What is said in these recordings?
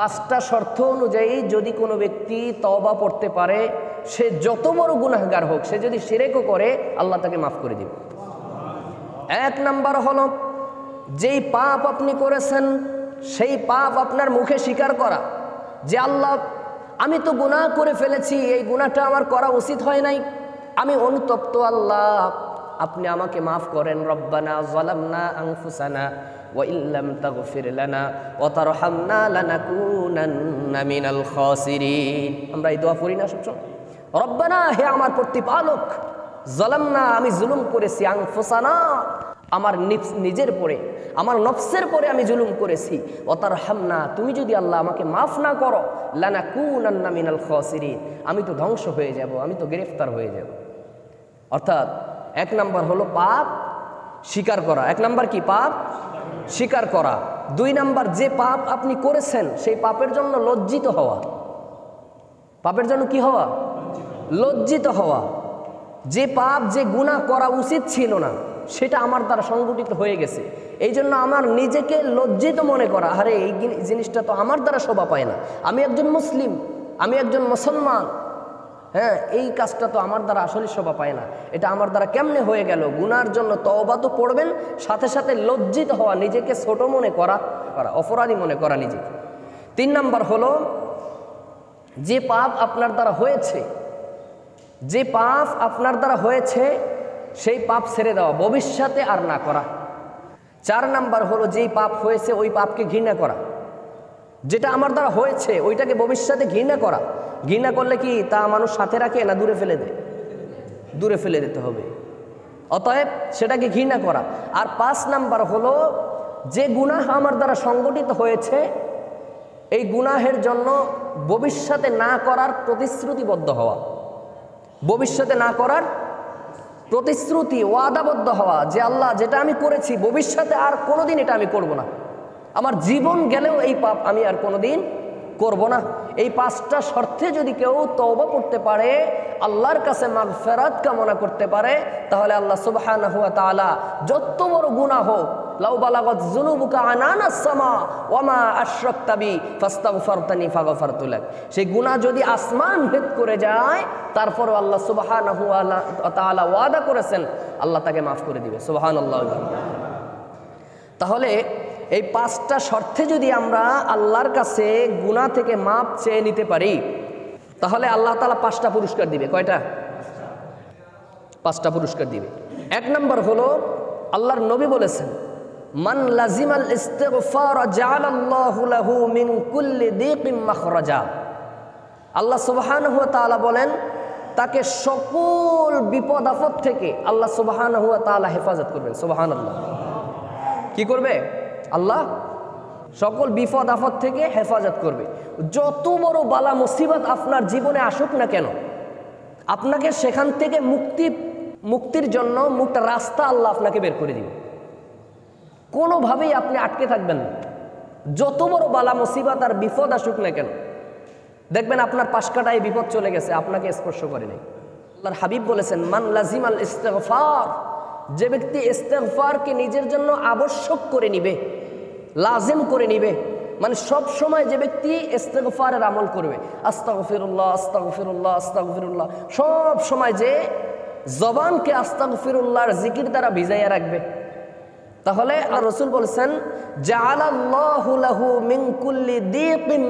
পাঁচটা শর্ত অনুযায়ী যদি কোনো ব্যক্তি তওবা পড়তে পারে, সে যত বড় গুনাহগার হোক, সে যদি সেরেকও করে, আল্লাহ তাকে মাফ করে দিবে। এক নাম্বার হল, যেই পাপ আপনি করেছেন, সেই পাপ আপনার মুখে স্বীকার করা। যে আল্লাহ, আমি তো গুনাহ করে ফেলেছি, এই গুনাহটা আমার করা উচিত হয় নাই। আমি অনুতপ্ত আল্লাহ, আপনি আমাকে মাফ করেন, রব্বানা জালামনা আনফুসানা। ওয়া ইল্লাম তাগফির লানা ওয়া তারহামনা লানাকুনান্না মিনাল খাসিরিন আমরা এই দোয়া পড়ি না রব্বানা, হে আমার প্রতিপালক, জলামনা, আমি জুলুম করেছি আংফোসানা আমার নিফস- নিজের পরে, আমার নফসের পরে আমি জুলুম করেছি। অতার হামনা তুমি যদি আল্লাহ আমাকে মাফ না করো লানা কুনান্না মিনাল খসিরিন, আমি তো ধ্বংস হয়ে যাব, আমি তো গ্রেফতার হয়ে যাব। অর্থাৎ এক নাম্বার হলো পাপ স্বীকার করা। এক নাম্বার কি? পাপ স্বীকার করা। দুই নাম্বার, যে পাপ আপনি করেছেন, সেই পাপের জন্য লজ্জিত হওয়া। পাপের জন্য কি হওয়া? লজ্জিত হওয়া। যে পাপ, যে গুণা করা উচিত ছিল না, সেটা আমার দ্বারা সংগঠিত হয়ে গেছে। এই জন্য আমার নিজেকে লজ্জিত মনে করা, আরে এই জিনিসটা তো আমার দ্বারা শোভা পায় না। আমি একজন মুসলিম, আমি একজন মুসলমান হ্যাঁ এই কাজটা তো আমার দ্বারা আসলে শোভা পায় না। এটা আমার দ্বারা কেমনে হয়ে গেল? গুনার জন্য তওবা তো পড়বেন, সাথে সাথে লজ্জিত হওয়া, নিজেকে ছোট মনে করা করা, অপরাধী মনে করা নিজেকে। তিন নাম্বার হলো, যে পাপ আপনার দ্বারা হয়েছে, যে পাপ আপনার দ্বারা হয়েছে, সেই পাপ ছেড়ে দেওয়া, ভবিষ্যতে আর না করা। চার নাম্বার হলো, যেই পাপ হয়েছে, ওই পাপকে ঘৃণা করা। যেটা আমার দ্বারা হয়েছে, ওইটাকে ভবিষ্যতে ঘৃণা করা। ঘৃণা করলে কি তা মানুষ সাথে রাখে না দূরে ফেলে দেয়? দূরে ফেলে দিতে হবে। অতএব সেটাকে ঘৃণা করা। আর পাঁচ নাম্বার হলো, যে গুনাহ আমার দ্বারা সংগঠিত হয়েছে, এই গুনাহের জন্য ভবিষ্যতে না করার প্রতিশ্রুতিবদ্ধ হওয়া। ভবিষ্যতে না করার প্রতিশ্রুতি ওয়াদাবদ্ধ হওয়া যে আল্লাহ যেটা আমি করেছি, ভবিষ্যতে আর কোনোদিন এটা আমি করব না। আমার জীবন গেলেও এই পাপ আমি আর কোনোদিন করব না। এই পাঁচটা শর্তে যদি কেউ তওবা করতে পারে, আল্লাহর কাছে মাগফেরাত কামনা করতে পারে, তাহলে আল্লাহ সুবহানাহু ওয়া তাআলা যত বড় গুনাহ হোক, লাউ বালাগত যুনুবুকা আনানা সামা ওয়ামা আশরাকতাবি ফাস্তাগফারতানি ফাগফারতু লাক। সেই গুনাহ যদি আসমান ভেদ করে যায়, তারপরও আল্লাহ সুবহানাহু ওয়া তাআলা ওয়াদা করেছেন, আল্লাহ তাকে মাফ করে দিবে। সুবহানাল্লাহ। তাহলে এই পাঁচটা শর্তে যদি আমরা আল্লাহর কাছে গুনাহ থেকে মাপ চেয়ে নিতে পারি, তাহলে আল্লাহ তালা পাঁচটা পুরস্কার দিবে। কয়টা? পাঁচটা পুরস্কার দিবে। এক নম্বর হলো, আল্লাহর নবী বলেছেন, মান লাজিমাল আল্লাহ সুবহানাহু ওয়া তাআলা বলেন, তাকে সকল বিপদ আপদ থেকে আল্লাহ সুবহানাহু ওয়া তাআলা হেফাজত করবেন। সুবাহান আল্লাহ কি করবে? আল্লাহ সকল বিপদ আপদ থেকে হেফাজত করবে। যত বড় বালা মুসিবত আপনার জীবনে আসুক না কেন, আপনাকে সেখান থেকে মুক্তি, মুক্তির জন্য মুক্ত রাস্তা আল্লাহ আপনাকে বের করে দিবে। কোনোভাবেই আপনি আটকে থাকবেন না। যত বড় বালা মুসিবত আর বিপদ আসুক না কেন, দেখবেন আপনার পাশ কাটায় বিপদ চলে গেছে, আপনাকে স্পর্শ করে নেই। আল্লাহর হাবিব বলেছেন, মান লাজিম আল ইস্তেগফার যে ব্যক্তি ইস্তেগফারকে নিজের জন্য আবশ্যক করে নিবে লাজিম করে নিবে। মানে সব সময় যে ব্যক্তি ইস্তেগফারের আমল করবে, আস্তাগফিরুল্লাহ আস্তাগফিরুল্লাহ আস্তাগফিরুল্লাহ, সব সময় যে জবানকে আস্তাগফিরুল্লাহর জিকির দ্বারা ভিজাইয়া রাখবে। তাহলে আর রসুল বলছেন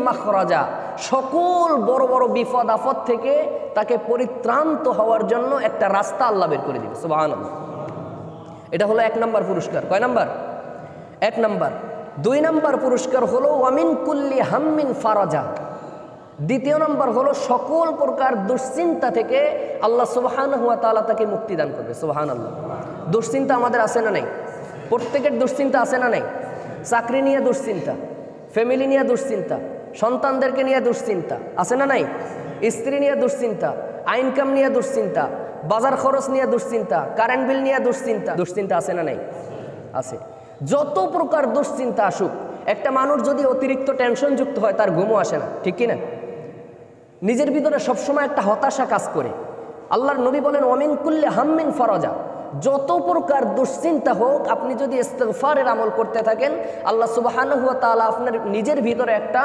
মাখরাজা। সকল বড় বড় বিপদ আপদ থেকে তাকে পরিত্রান্ত হওয়ার জন্য একটা রাস্তা আল্লাহ বের করে দিবে। সুবহানাল্লাহ। এটা হলো এক নম্বর পুরস্কার। কয় নাম্বার? এক নাম্বার। দুই নম্বর পুরস্কার হলো ওয়ামিন কুল্লি হাম্মিন ফারাজা। দ্বিতীয় নম্বর হলো সকল প্রকার দুশ্চিন্তা থেকে আল্লাহ সুবহান হুয়া তাআলা তাকে মুক্তি দান করবে সুবহান আল্লাহ দুশ্চিন্তা আমাদের আছে না নেই? প্রত্যেকের দুশ্চিন্তা আছে না নেই? চাকরি নিয়ে দুশ্চিন্তা, ফ্যামিলি নিয়ে দুশ্চিন্তা, সন্তানদেরকে নিয়ে দুশ্চিন্তা আছে না নাই? স্ত্রী নিয়ে দুশ্চিন্তা, আইনকাম নিয়ে দুশ্চিন্তা, বাজার খরচ নিয়ে দুশ্চিন্তা, কারেন্ট বিল নিয়ে দুশ্চিন্তা দুশ্চিন্তা আছে না নাই? আছে। যত প্রকার দুশ্চিন্তা আসুক, একটা মানুষ যদি অতিরিক্ত টেনশন যুক্ত হয়, তার ঘুমও আসে না, ঠিক কি না নিজের ভিতরে সবসময় একটা হতাশা কাজ করে। আল্লাহর নবী বলেন অমিন কুল্লে হাম্মিন ফরজা। যত প্রকার দুশ্চিন্তা হোক, আপনি যদি ইস্তেগফারের আমল করতে থাকেন, আল্লাহ সুবহানাহু ওয়া তাআলা আপনার নিজের ভিতরে একটা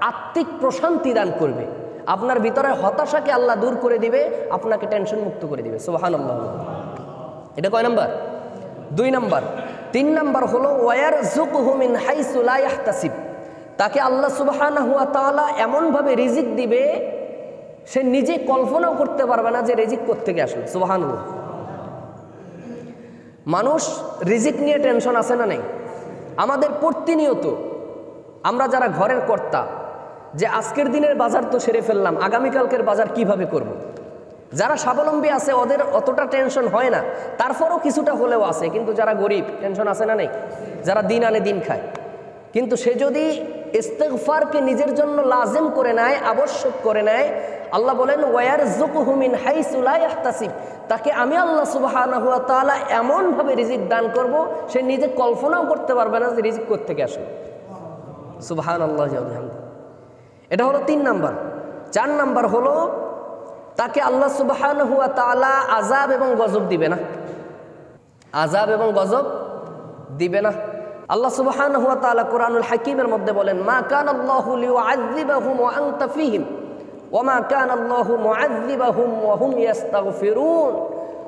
আত্মিক প্রশান্তি দান করবে। আপনার ভিতরে হতাশাকে আল্লাহ দূর করে দিবে, আপনাকে টেনশন মুক্ত করে দিবে। আল্লাহ এটা কয় নাম্বার? দুই নাম্বার। তিন নম্বর হলো ওয়ার জুক হুমিন হাইসুলাইহতাসিব তাকে আল্লাহ সুবাহানা হুয়া তাআলা এমনভাবে রিজিক দিবে, সে নিজে কল্পনাও করতে পারবে না যে রিজিক থেকে আসলে। সুবাহান মানুষ রিজিক নিয়ে টেনশন আছে না নেই? আমাদের প্রতিনিয়ত আমরা যারা ঘরের কর্তা, যে আজকের দিনের বাজার তো সেরে ফেললাম, আগামীকালকের বাজার কীভাবে করব। যারা স্বাবলম্বী আছে, ওদের অতটা টেনশন হয় না। তারপরও কিছুটা হলেও আছে, কিন্তু যারা গরিব টেনশন আছে না নেই? যারা দিন আনে দিন খায়। কিন্তু সে যদি ইস্তেগফারকে নিজের জন্য লাজেম করে নেয়, আবশ্যক করে নেয়, আল্লাহ বলেন ওয়ার জুকহুমিন হাইসুলাইহতাসিব তাকে আমি আল্লাহ তাআলা এমনভাবে রিজিক দান করব, সে নিজে কল্পনাও করতে পারবে না যে রিজিক থেকে আসে। সুবহান আল্লাহ এটা হলো তিন নাম্বার। চার নাম্বার হলো তাকে আল্লাহ সুবহানাহু হুয়া তালা আজাব এবং গজব দিবে না। আজাব এবং গজব দিবে না। আল্লাহ সুবহানাহু হুয়া তালা কোরআনুল হাকিমের মধ্যে বলেন, মা কান আল্লাহু লিউআযযিবাহুম ওয়া আনতা ফীহিম, ওয়া মা কান ইস্তাগফিরুন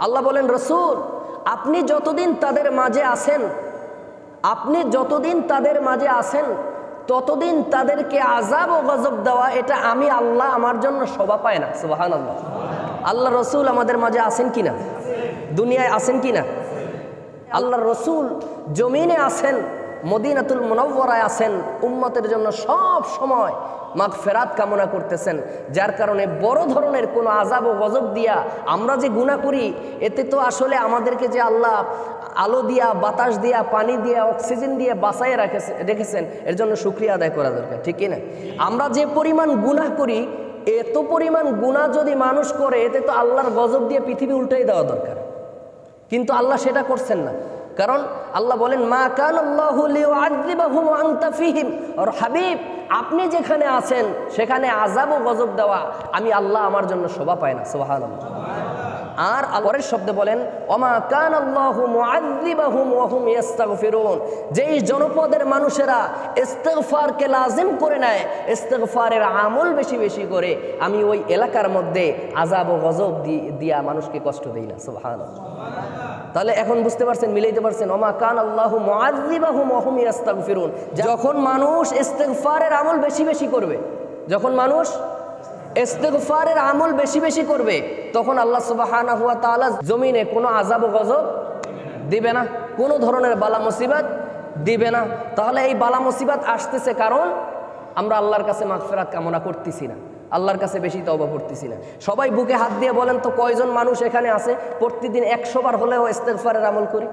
আল্লাহ বলেন, রাসূল, আপনি যতদিন তাদের মাঝে আছেন, আপনি যতদিন তাদের মাঝে আছেন ততদিন তাদেরকে আজাব ও গজব দেওয়া, এটা আমি আল্লাহ আমার জন্য শোভা পায় না। সুবাহান আল্লাহ আল্লাহ রসুল আমাদের মাঝে আসেন কি না দুনিয়ায় আসেন কি না আল্লাহ রসুল জমিনে আছেন মদিনাতুল মুনব্বরায় আছেন, উম্মতের জন্য সব সময় মাগ ফেরাত কামনা করতেছেন, যার কারণে বড় ধরনের কোনো আজাব ও গজব দিয়া আমরা যে গুণা করি, এতে তো আসলে আমাদেরকে যে আল্লাহ আলো দিয়া, বাতাস দিয়া, পানি দিয়া, অক্সিজেন দিয়ে বাঁচাইয়ে রাখেছে, রেখেছেন, এর জন্য সুক্রিয়া আদায় করা দরকার, ঠিক না? আমরা যে পরিমাণ গুনাহ করি, এত পরিমাণ গুণা যদি মানুষ করে, এতে তো আল্লাহর গজব দিয়ে পৃথিবী উল্টাই দেওয়া দরকার। কিন্তু আল্লাহ সেটা করছেন না। কারণ আল্লাহ বলেন, মা কান ফিহিম। আর হাবিব, আপনি যেখানে আছেন, সেখানে আজাব ও গজব দেওয়া, আমি আল্লাহ আমার জন্য শোভা পায় না সোহান আর পরের শব্দে বলেন অমা কান ইস্তাগফিরুন যেই জনপদের মানুষেরা ইস্তেগফারকে লাজিম করে নেয়, ইস্তেগফারের আমল বেশি বেশি করে, আমি ওই এলাকার মধ্যে আজাব ও গজব দিয়া মানুষকে কষ্ট দেই না, সুবহানাল্লাহ। তাহলে এখন বুঝতে পারছেন, মিলাইতে পারছেন, ওমা কান আল্লাহ মুআযযিবাহুম ওয়া হুম ইস্তাগফিরুন যখন মানুষ ইস্তেগফারের আমল বেশি বেশি করবে, যখন মানুষ ইস্তেগফারের আমল বেশি বেশি করবে, তখন আল্লাহ সুবহানাহু ওয়া তাআলা জমিনে কোনো আযাব ও গজব দিবে না, কোনো ধরনের বালা মুসিবত দিবে না। তাহলে এই বালা মুসিবত আসতেছে কারণ আমরা আল্লাহর কাছে মাগফিরাত কামনা করতেছি না। আল্লাহর কাছে বেশি তওবা করতেছি না সবাই বুকে হাত দিয়ে বলেন তো, কয়জন মানুষ এখানে আছে? প্রতিদিন একশো বার হলেও ইস্তেগফারের আমল করি?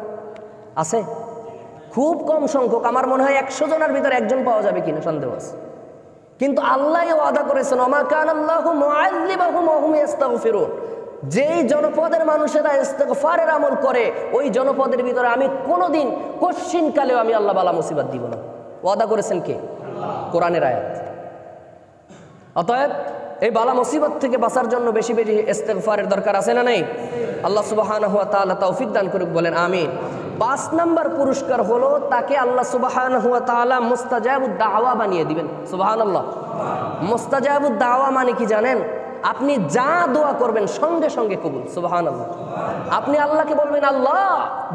আছে? খুব কম সংখ্যক। আমার মনে হয় একশো জনের ভিতরে একজন পাওয়া যাবে কিনা, সন্দেহ আছে। কিন্তু আল্লাহ ওয়াদা করেছেন কান আল্লাহ যেই জনপদের মানুষেরা ইস্তেগফারের আমল করে, ওই জনপদের ভিতরে আমি কোনোদিন কশ্চিন কালেও আমি আল্লাহ বালা মুসিবাত দিব না। ওয়াদা করেছেন কে? কোরআনের আয়াত। অতএব এই বালা মুসিবত থেকে বাঁচার জন্য বেশি বেশি ইস্তেগফারের দরকার আছে না নেই? আল্লাহ সুবহানাহু ওয়া তাআলা তৌফিক দান করুক, বলেন আমি পাঁচ নাম্বার পুরস্কার হলো তাকে আল্লাহ সুবাহান হুয়া তাআলা মুস্তাজাবুদ দাওয়া বানিয়ে দিবেন। সুবাহান আল্লাহ মুস্তাজাবুদ দাওয়া মানে কি জানেন? আপনি যা দোয়া করবেন সঙ্গে সঙ্গে কবুল সুবাহান আল্লাহ আপনি আল্লাহকে বলবেন, আল্লাহ,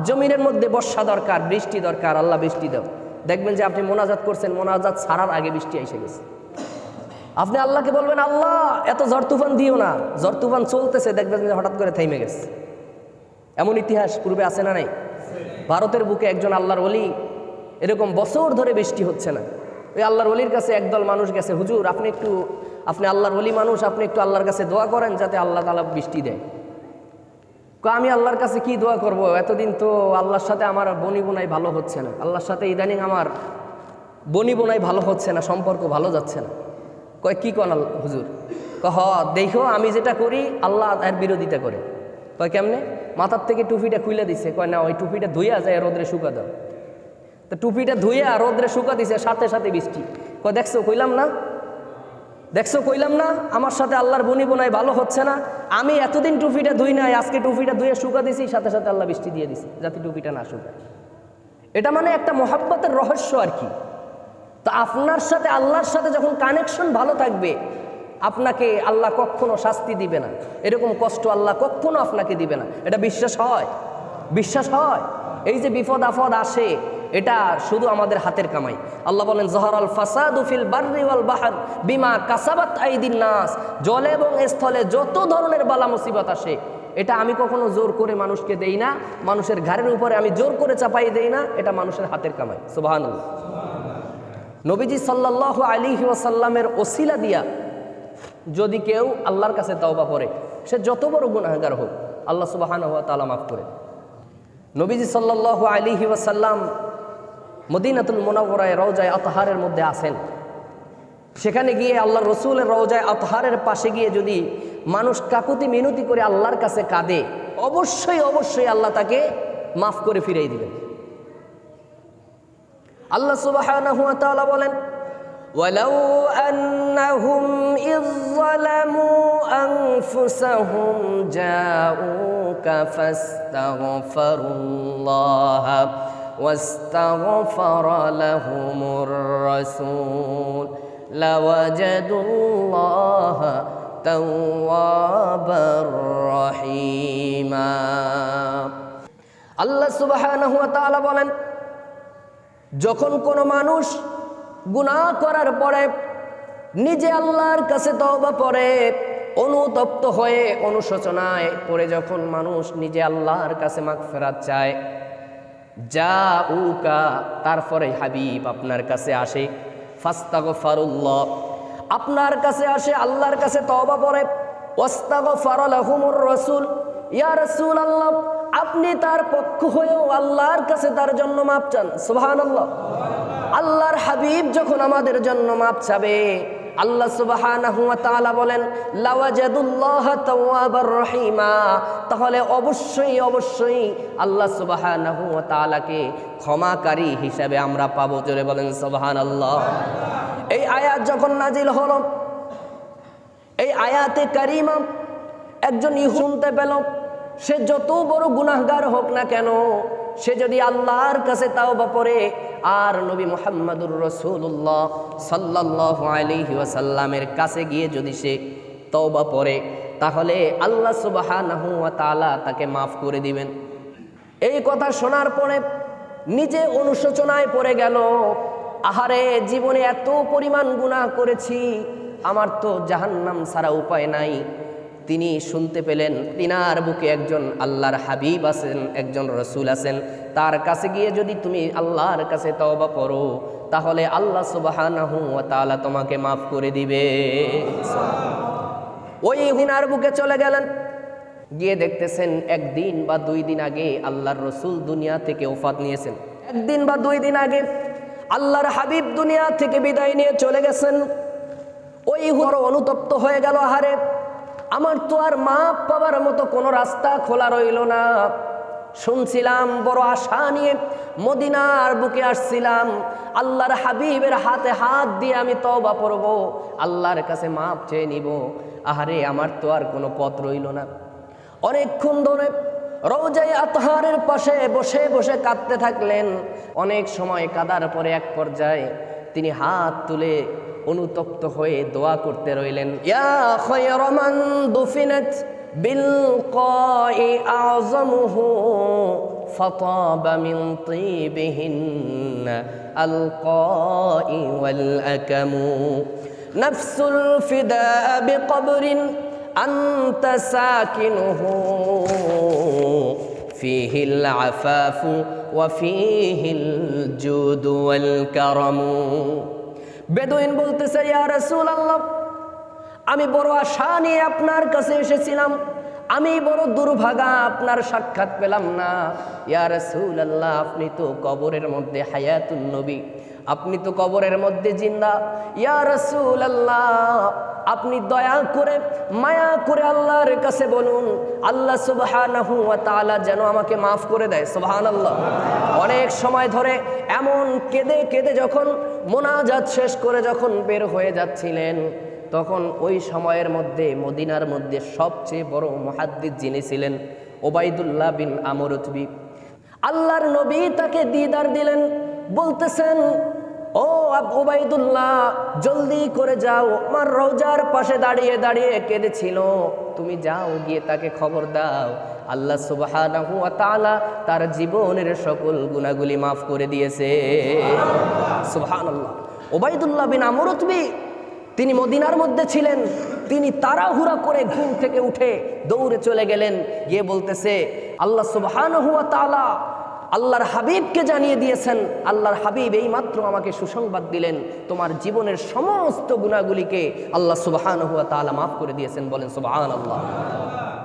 জমিনের মধ্যে বর্ষা দরকার, বৃষ্টি দরকার, আল্লাহ বৃষ্টি দাও। দেখবেন যে আপনি মোনাজাত করছেন, মোনাজাত ছাড়ার আগে বৃষ্টি এসে গেছে। আপনি আল্লাহকে বলবেন, আল্লাহ, এত ঝড় তুফান দিও না। ঝড় তুফান চলতেছে, দেখবেন যে হঠাৎ করে থেমে গেছে। এমন ইতিহাস পূর্বে আছে না নাই? ভারতের বুকে একজন আল্লাহর অলি এরকম বছর ধরে বৃষ্টি হচ্ছে না। ওই আল্লাহর অলির কাছে একদল মানুষ গেছে, হুজুর, আপনি একটু, আপনি আল্লাহর অলি মানুষ, আপনি একটু আল্লাহর কাছে দোয়া করেন যাতে আল্লাহ তালা বৃষ্টি দেয়। আমি আল্লাহর কাছে কি দোয়া করব? এতদিন তো আল্লাহর সাথে আমার বনি বোনাই ভালো হচ্ছে না। আল্লাহর সাথে ইদানিং আমার বনি বোনাই ভালো হচ্ছে না, সম্পর্ক ভালো যাচ্ছে না। কয়, কী কন হুজুর? হ, দেখো আমি যেটা করি, আল্লাহ এর বিরোধিতা করে। কয়, কেমনে? মাথার থেকে টুপিটা খুলে দিছে। কয়, না, ওই টুপিটা ধুইয়া যায়, রোদ্রে শুকা দাও। তো টুপিটা ধুইয়া রোদ্রে শুকা দিছে, সাথে সাথে বৃষ্টি। কয়, দেখছ, কইলাম না? দেখছ, কইলাম না? আমার সাথে আল্লাহর বনি বোনাই ভালো হচ্ছে না। আমি এতদিন টুপিটা ধুই নাই, আজকে টুপিটা ধুয়ে শুকা দিছি, সাথে সাথে আল্লাহ বৃষ্টি দিয়ে দিছি, যাতে টুপিটা না শুকায় এটা মানে একটা মহাব্বতের রহস্য আর কি। তো আপনার সাথে, আল্লাহর সাথে যখন কানেকশন ভালো থাকবে, আপনাকে আল্লাহ কখনো শাস্তি দিবে না। এরকম কষ্ট আল্লাহ কখনো আপনাকে দিবে না। এটা বিশ্বাস হয়? বিশ্বাস হয়? এই যে বিপদ আপদ আসে, এটা শুধু আমাদের হাতের কামাই। আল্লাহ বলেন জহর আল ফাসাদু ফিল বার্রি বাহার বিমা কাসাবাত আইদিন নাস। জলে এবং স্থলে যত ধরনের বালা মুসিবত আসে, এটা আমি কখনো জোর করে মানুষকে দেই না। মানুষের ঘাড়ের উপরে আমি জোর করে চাপাই দেই না। এটা মানুষের হাতের কামাই। সুবহানাল্লাহ। নবীজি সাল্লাহ আলী ওয়াসাল্লামের ওসিলা দিয়া যদি কেউ আল্লাহর কাছে তওবা পড়ে সে যত বড় গুনাহগার হোক, আল্লাহ সুবাহান হওয়া তালা মাফ করে নবীজি সাল্লাহ আলী ওয়াসাল্লাম মদিনাতুল মোনাবরায় রওজায় আতহারের মধ্যে আসেন সেখানে গিয়ে আল্লাহ রসুলের রওজায় আতহারের পাশে গিয়ে যদি মানুষ কাকুতি মিনতি করে আল্লাহর কাছে কাঁদে, অবশ্যই অবশ্যই আল্লাহ তাকে মাফ করে ফিরিয়ে দিবেন। আল্লাহ সুবহানাহু ওয়া তাআলা বলেন ولو أنهم إذ ظلموا أنفسهم جاءوك فاستغفروا الله واستغفر لهم الرسول لوجدوا الله توابا رحيما আল্লাহ সুবহানাহু ওয়া তাআলা বলেন যখন কোনো মানুষ গুনাহ করার পরে নিজে আল্লাহর কাছে তওবা পরে অনুতপ্ত হয়ে অনুশোচনায় পরে যখন মানুষ নিজে আল্লাহর কাছে মাগফিরাত চায় যা উকা তারপরে হাবিব আপনার কাছে আসে, ফাস্তাগফারুল্লাহ, আপনার কাছে আসে, আল্লাহর কাছে তওবা পড়ে ওয়াস্তাগফার লাহুমুর রসুল, ইয়া রসুল আল্লাহ আপনি তার পক্ষ হয়েও আল্লাহর কাছে তার জন্য মাপ চান। সুবহানাল্লাহ। আল্লাহর হাবিব যখন আমাদের জন্য মাপ চাবে, আল্লাহ সুবহানাহু ওয়া তাআলা বলেন, লাওয়াজাদুল্লাহ তাওয়াবার রহিমা। তাহলে অবশ্যই অবশ্যই আল্লাহ সুবহানাহু ওয়া তাআলাকে ক্ষমাকারী হিসাবে আমরা পাবো। জোরে বলেন সুবহানাল্লাহ। এই আয়াত যখন নাজিল হলো, এই আয়াতে কারিমা একজন ইহু শুনতে পেল সে যত বড় গুনাহগার হোক না কেন, সে যদি আল্লাহর কাছে তাও বা পড়ে, আর নবী মোহাম্মদুর রসুল্লাহ সাল্লাহ আলহি ওয়াসাল্লামের কাছে গিয়ে যদি সে তওবা পরে তাহলে আল্লাহ সুবাহ তাকে মাফ করে দিবেন। এই কথা শোনার পরে নিজে অনুশোচনায় পড়ে গেল, আহারে জীবনে এত পরিমাণ গুনাহ করেছি, আমার তো জাহান্নাম ছাড়া উপায় নাই। তিনি শুনতে পেলেন, তিনার বুকে একজন আল্লাহর হাবিব আছেন, একজন রসুল আছেন। তার কাছে গিয়ে যদি তুমি আল্লাহর কাছে তওবা করো, তাহলে আল্লাহ সুবহানাহু তোমাকে মাফ করে দিবে। ওই হুনার বুকে চলে গেলেন। গিয়ে দেখতেছেন একদিন বা দুই দিন আগে আল্লাহর রসুল দুনিয়া থেকে ওফাত নিয়েছেন। একদিন বা দুই দিন আগে আল্লাহর হাবিব দুনিয়া থেকে বিদায় নিয়ে চলে গেছেন। ওই বড় অনুতপ্ত হয়ে গেল আহারে। আমার তো আর মাপ পাবার মতো কোনো রাস্তা খোলা রইল না। শুনছিলাম বড় আশা নিয়ে মদিনার বুকে আসছিলাম। আল্লাহর হাবিবের হাতে হাত দিয়ে আমি তবা পড়ব আল্লাহর কাছে মাপ চেয়ে নিব। আহারে, আমার তো আর কোনো পথ রইল না। অনেকক্ষণ ধরে রৌজাই আতহারের পাশে বসে বসে কাঁদতে থাকলেন। অনেক সময় কাদার পরে এক পর্যায়ে তিনি হাত তুলে অনুতপ্ত হয়ে দোয়া করতে রইলেন ইয়া খায়রা মান দুফিনাত বিল কাই আযমুহু فطاب من طيبهن القاء والأكم نفس الفداء بقبر أنت ساكنه فيه العفاف وفيه الجود والكرم বেদুইন বলতেছে, ইয়া রাসূল আল্লাহ আমি বড় আশা নিয়ে আপনার কাছে এসেছিলাম। আমি বড় দুর্ভাগা, আপনার সাক্ষাৎ পেলাম না। ইয়া রাসূল আল্লাহ আপনি তো কবরের মধ্যে হায়াতুন নবী, আপনি তো কবরের মধ্যে জিন্দা। ইয়া রাসূল আল্লাহ আপনি দয়া করে, মায়া করে আল্লাহর কাছে বলুন, আল্লাহ তাআলা যেন আমাকে মাফ করে দেয়। সুবহানাল্লাহ। অনেক সময় ধরে এমন কেঁদে কেঁদে যখন মোনাজাত শেষ করে যখন বের হয়ে যাচ্ছিলেন, তখন ওই সময়ের মধ্যে, মদিনার মধ্যে সবচেয়ে বড় মহাদ্দিদ যিনি ছিলেন, ওবায়দুল্লাহ বিন আমরুতবি আল্লাহর নবী তাকে দিদার দিলেন, বলতেছেন ও আব- ওবায়দুল্লাহ জলদি করে যাও। আমার রোজার পাশে দাঁড়িয়ে দাঁড়িয়ে কেঁদেছিল। তুমি যাও, গিয়ে তাকে খবর দাও। আল্লাহ ওয়া তার জীবনের সকল গুনাহগুলি মাফ করে দিয়েছে। ওবায়দুল্লাহ বিন আমর উতবি, তিনি মদিনার মধ্যে ছিলেন। তিনি তাড়াহুড়া করে ঘুম থেকে উঠে দৌড়ে চলে গেলেন। গিয়ে বলতেছে, আল্লাহ সুবহানাহু ওয়া তাআলা আল্লাহর হাবিবকে জানিয়ে দিয়েছেন, আল্লাহর হাবিব এই মাত্র আমাকে সুসংবাদ দিলেন, তোমার জীবনের সমস্ত গুণাগুলিকে আল্লাহ সুবাহান হুয়া তালা মাফ করে দিয়েছেন, বলেন সুবাহান আল্লাহ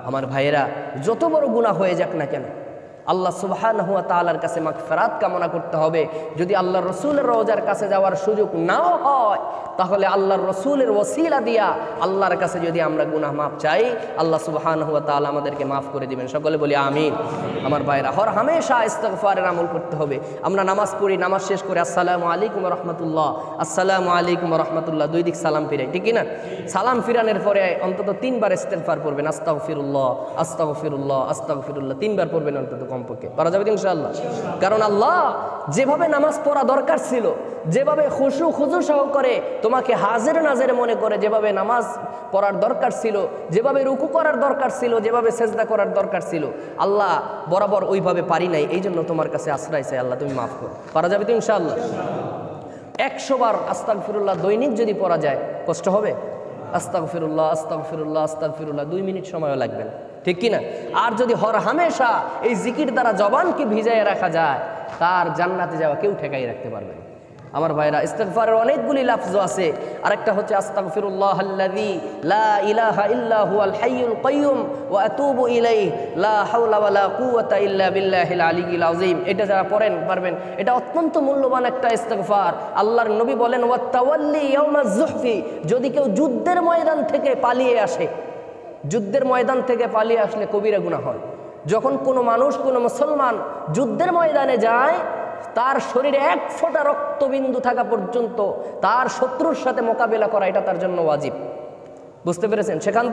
আমার ভাইয়েরা, যত বড় গুণা হয়ে যাক না কেন আল্লাহ সুবাহান হুয়া তালার কাছে মাক ফেরাত কামনা করতে হবে। যদি আল্লাহ রসুলের রোজার কাছে যাওয়ার সুযোগ নাও হয়, তাহলে আল্লাহর রসুলের ওসিলা দিয়া আল্লাহর কাছে যদি আমরা গুনাহ মাফ চাই, আল্লাহ সুবহান হুয়া তাআলা আমাদেরকে মাফ করে দিবেন। সকলে বলি আমিন। আমার ভাইরা, হর হামেশা ইস্তেগফারের আমল করতে হবে। আমরা নামাজ পড়ি, নামাজ শেষ করে আসসালামু আলাইকুম রহমতুল্লাহ। আসসালামু আলাইকুম রহমতুল্লাহ। দুই দিক সালাম ফিরাই, ঠিক না সালাম ফিরানোর পরে অন্তত তিনবার ইস্তেগফার পড়বেন। আস্তাগফিরুল্লাহ আস্তাগফিরুল্লাহ আস্তাগফিরুল্লাহ। তিনবার পড়বেন অন্তত কমপক্ষে পারা যাবে তো ইনশাআল্লাহ? কারণ আল্লাহ যেভাবে নামাজ পড়া দরকার ছিল, যেভাবে খুশু খুজু সহকারে তোমাকে হাজির নাজের মনে করে যেভাবে নামাজ পড়ার দরকার ছিল, যেভাবে রুকু করার দরকার ছিল, যেভাবে সেজদা করার দরকার ছিল, আল্লাহ বরাবর ওইভাবে পারি নাই। এই জন্য তোমার কাছে আশ্রয় চাই, আল্লাহ তুমি মাফ করো। পারা যাবে তো ইনশাআল্লাহ? একশো বার আস্তাক ফিরুল্লাহ দৈনিক যদি পড়া যায়, কষ্ট হবে? আস্তাক ফিরুল্লাহ আস্তাক ফিরুল্লাহ আস্তাক ফিরুল্লাহ দুই মিনিট সময়ও লাগবে না। ঠিক কিনা? আর যদি হর হামেশা এই জিকির দ্বারা জবানকে ভিজাইয়ে রাখা যায়, তার জান্নাতে যাওয়া কেউ ঠেকাই রাখতে পারবে আমার ভাইরা, ইস্তেগফারের অনেকগুলি লাফজ আছে। আরেকটা হচ্ছে, আস্তাগফিরুল্লাহ আল্লাযী লা ইলাহা লা এটা যারা পড়েন, পারবেন। এটা অত্যন্ত মূল্যবান একটা আল্লাহর নবী বলেন যদি কেউ যুদ্ধের ময়দান থেকে পালিয়ে আসে, যুদ্ধের ময়দান থেকে পালিয়ে আসলে কবিরা গুনাহ হয়। যখন কোনো মানুষ, কোনো মুসলমান যুদ্ধের ময়দানে যায় তার শরীরে এক ফোঁটা রক্তবিন্দু থাকা পর্যন্ত তার শত্রুর সাথে মোকাবেলা করা, এটা তার জন্য ওয়াজিব। বুঝতে পেরেছেন? সেখান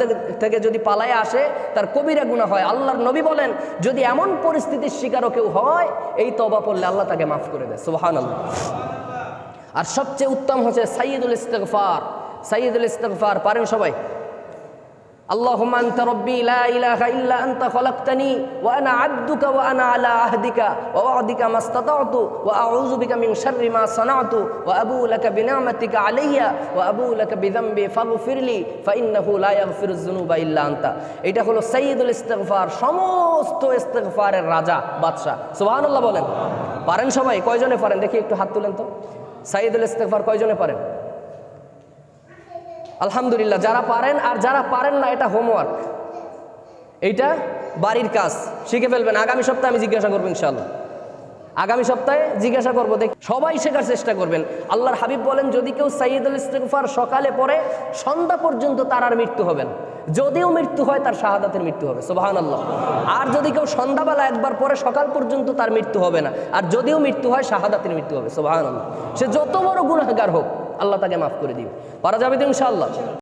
থেকে যদি পালায় আসে, তার কবিরা গুণা হয়। আল্লাহর নবী বলেন, যদি এমন পরিস্থিতির শিকারও কেউ হয়, এই তবা পড়লে আল্লাহ তাকে মাফ করে দেয়। সোহান আল্লাহ আর সবচেয়ে উত্তম হচ্ছে সাইয়দুল ইস্তেগফার। সাইয়দুল ইস্তেগফার, পারেন সবাই? اللهم أنت ربي لا إله إلا أنت خلقتني وأنا عبدك وأنا على عهدك ووعدك ما استطعت وأعوذ بك من شر ما صنعت وأبو لك بنعمتك علي وأبو لك بذنبي فاغفر لي فإنه لا يغفر الذنوب إلا أنت এটা হলো সাইয়দুল ইস্তেগফার সমস্ত ইস্তেগফারের রাজা বাদশা সুবহানাল্লাহ বলেন পারেন সবাই কয়জনে পারেন দেখি একটু হাত তুলেন তো সাইয়দুল ইস্তেগফার কয়জনে পারেন আলহামদুলিল্লাহ, যারা পারেন আর যারা পারেন না, এটা হোমওয়ার্ক এইটা বাড়ির কাজ। শিখে ফেলবেন। আগামী সপ্তাহে আমি জিজ্ঞাসা করব ইনশাল্লাহ আগামী সপ্তাহে জিজ্ঞাসা করব, দেখ, সবাই শেখার চেষ্টা করবেন। আল্লাহর হাবিব বলেন, যদি কেউ সাইয়দুল ইস্তেগফার সকালে পরে সন্ধ্যা পর্যন্ত তার আর মৃত্যু হবে না। যদিও মৃত্যু হয়, তার শাহাদাতের মৃত্যু হবে। সোবাহান আল্লাহ আর যদি কেউ সন্ধ্যাবেলা একবার পরে সকাল পর্যন্ত তার মৃত্যু হবে না। আর যদিও মৃত্যু হয়, শাহাদাতের মৃত্যু হবে। সোবাহান আল্লাহ সে যত বড় গুণাগার হোক আল্লাহ তাকে মাফ করে দিবে পারা যাবে তো ইনশাআল্লাহ।